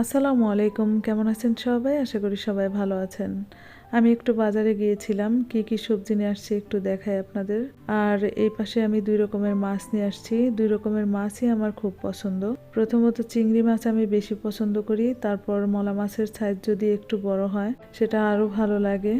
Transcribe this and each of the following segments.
আসসালামু আলাইকুম, কেমন আছেন সবাই? আশা করি সবাই ভালো আছেন। আমি একটু বাজারে গিয়েছিলাম, কি কি সবজি নিয়ে আসছি একটু দেখাই আপনাদের। আর এই পাশে আমি দুই রকমের মাছ নিয়ে আসছি। দুই রকমের মাছই আমার খুব পছন্দ। প্রথমত চিংড়ি মাছ আমি বেশি পছন্দ করি, তারপর মলা মাছের সাইজ যদি একটু বড় হয়, সেটা আরও ভালো লাগে।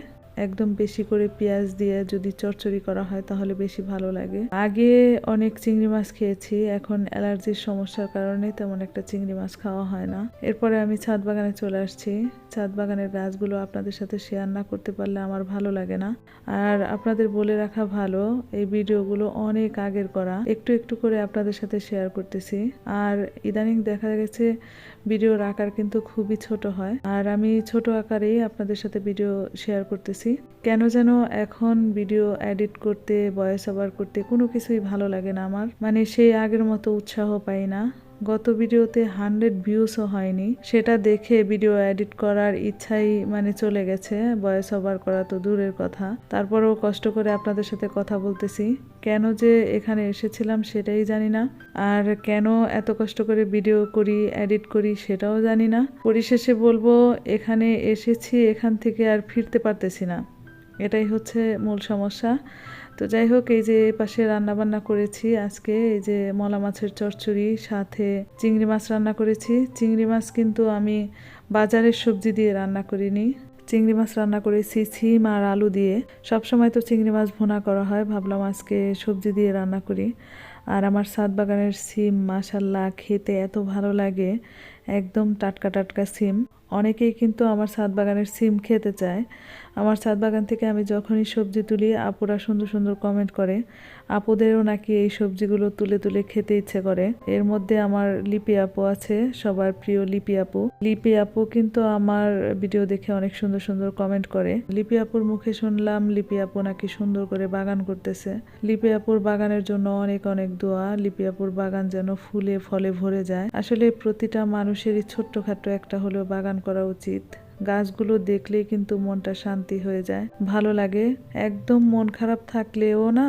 একদম বেশি করে পেঁয়াজ দিয়ে যদি চচ্চড়ি করা হয় তাহলে বেশি ভালো লাগে। আগে অনেক চিংড়ি মাছ খেয়েছি, এখন অ্যালার্জির সমস্যার কারণে তেমন একটা চিংড়ি মাছ খাওয়া হয় না। এরপরে আমি ছাদ বাগানে চলে আসছি। ছাদ বাগানের গাছগুলো আপনাদের সাথে শেয়ার না করতে পারলে আমার ভালো লাগে না। আর আপনাদের বলে রাখা ভালো, এই ভিডিওগুলো অনেক আগের করা। একটু একটু করে আপনাদের সাথে শেয়ার করতেছি। আর ইদানিং দেখা গেছে ভিডিওর আকার কিন্তু খুবই ছোট হয়। আর আমি ছোট আকারেই আপনাদের সাথে ভিডিও শেয়ার করতেছি। কেন যেন এখন ভিডিও এডিট করতে ভয়েস ওভার করতে কোনো কিছুই ভালো লাগে না আমার। মানে সেই আগের মতো উৎসাহ পাই না। গত ভিডিওতে হান্ড্রেড ভিউসও হয়নি। সেটা দেখে ভিডিও এডিট করার ইচ্ছাই মানে চলে গেছে ভয়েস ওভার করা তো দূরের কথা। তারপরেও কষ্ট করে আপনাদের সাথে কথা বলতেছি। কেন যে এখানে এসেছিলাম সেটাই জানি না। আর কেন এত কষ্ট করে ভিডিও করি, এডিট করি সেটাও জানি না। পরিশেষে বলব, এখানে এসেছি, এখান থেকে আর ফিরতে পারতেছি না। এটাই হচ্ছে মূল সমস্যা। তো যাই হোক, এই যে পাশে রান্না বান্না করেছি আজকে, এই যে মলা মাছের চচ্চড়ি, সাথে চিংড়ি মাছ রান্না করেছি। চিংড়ি মাছ কিন্তু আমি বাজারের সবজি দিয়ে রান্না করিনি। চিংড়ি মাছ রান্না করেছি সিম আর আলু দিয়ে। সবসময় তো চিংড়ি মাছ ভুনা করা হয়, ভাবলাম আজকে সবজি দিয়ে রান্না করি। আর আমার সাত বাগানের সিম মাশাল্লাহ খেতে এত ভালো লাগে। একদম টাটকা টাটকা সিম। অনেকেই কিন্তু আমার ছাদ বাগানের সিম খেতে চায়। আমার ছাদ বাগান থেকে আমি যখনই সবজি তুলি, আপুরা সুন্দর সুন্দর কমেন্ট করে। আপুদেরও নাকি এই সবজিগুলো তুলে তুলে খেতে ইচ্ছে করে। এর মধ্যে আমার লিপি আপু আছে, সবার প্রিয় লিপি আপু। লিপি আপু কিন্তু আমার ভিডিও দেখে অনেক সুন্দর সুন্দর কমেন্ট করে। লিপি আপুর মুখে শুনলাম, লিপি আপু নাকি সুন্দর করে বাগান করতেছে। লিপি আপুর বাগানের জন্য অনেক অনেক দোয়া, লিপি আপুর বাগান যেন ফুলে ফলে ভরে যায়। আসলে প্রতিটা মানুষেরই ছোট্টখাটো একটা হলেও বাগান করা উচিত। গাছগুলো দেখলেই কিন্তু মনটা শান্তি হয়ে যায়, ভালো লাগে। একদম মন খারাপ থাকলেও না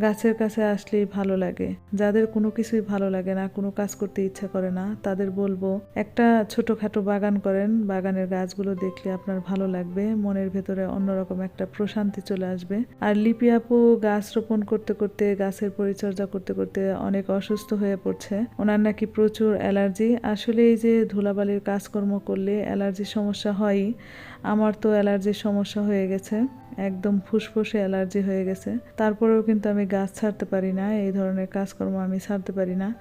গাছের কাছে আসলেই ভালো লাগে। যাদের কোনো কিছুই ভালো লাগে না, কোনো কাজ করতে ইচ্ছা করে না, তাদের বলব, একটা ছোটখাটো বাগান করেন। বাগানের গাছগুলো দেখলে আপনার ভালো লাগবে, মনের ভেতরে অন্যরকম একটা প্রশান্তি চলে আসবে। আর লিপি আপু গাছ রোপণ করতে করতে, গাছের পরিচর্যা করতে করতে অনেক অসুস্থ হয়ে পড়ছে। ওনার নাকি প্রচুর অ্যালার্জি। আসলে এই যে ধুলাবালির কাজকর্ম করলে অ্যালার্জির সমস্যা হয়ই, আমার তো অ্যালার্জির সমস্যা হয়ে গেছে। একদম ফুসফুসে অ্যালার্জি হয়ে গেছে। তারপরেও কিন্তু আমি গাছ ছাড়তে পারি না, এই ধরনের কাজকর্ম আমি ছাড়তে পারি না।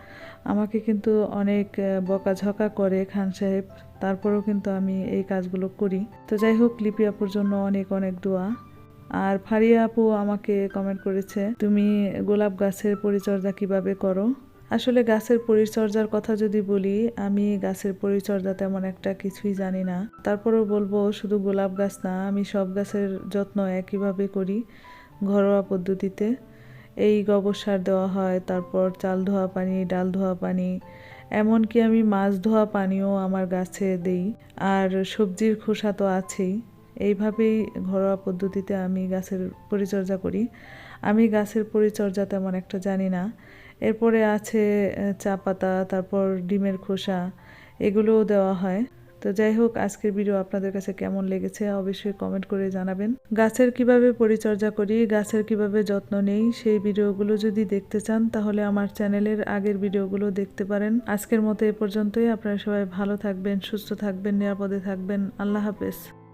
আমাকে কিন্তু অনেক বকাঝকা করে খান সাহেব, তারপরেও কিন্তু আমি এই কাজগুলো করি। তো যাই হোক, লিপি আপুর জন্য অনেক অনেক দোয়া। আর ফারিয়া আপু আমাকে কমেন্ট করেছে, তুমি গোলাপ গাছের পরিচর্যা কীভাবে করো? আসলে গাছের পরিচর্যার কথা যদি বলি, আমি গাছের পরিচর্যা তেমন একটা কিছুই জানি না। তারপরেও বলব, শুধু গোলাপ গাছ না, আমি সব গাছের যত্ন একইভাবে করি ঘরোয়া পদ্ধতিতে। এই গোবর সার দেওয়া হয়, তারপর চাল ধোয়া পানি, ডাল ধোয়া পানি, এমনকি আমি মাছ ধোয়া পানিও আমার গাছে দেই। আর সবজির খোসা তো আছেই। এইভাবেই ঘরোয়া পদ্ধতিতে আমি গাছের পরিচর্যা করি। আমি গাছের পরিচর্যা তেমন একটা জানি না। এরপরে আছে চা পাতা, তারপর ডিমের খোসা, এগুলোও দেওয়া হয়। তো যাই হোক, আজকের ভিডিও আপনাদের কাছে কেমন লেগেছে অবশ্যই কমেন্ট করে জানাবেন। গাছের কীভাবে পরিচর্যা করি, গাছের কীভাবে যত্ন নেই, সেই ভিডিওগুলো যদি দেখতে চান, তাহলে আমার চ্যানেলের আগের ভিডিওগুলো দেখতে পারেন। আজকের মতো এ পর্যন্তই। আপনারা সবাই ভালো থাকবেন, সুস্থ থাকবেন, নিরাপদে থাকবেন। আল্লাহ হাফেজ।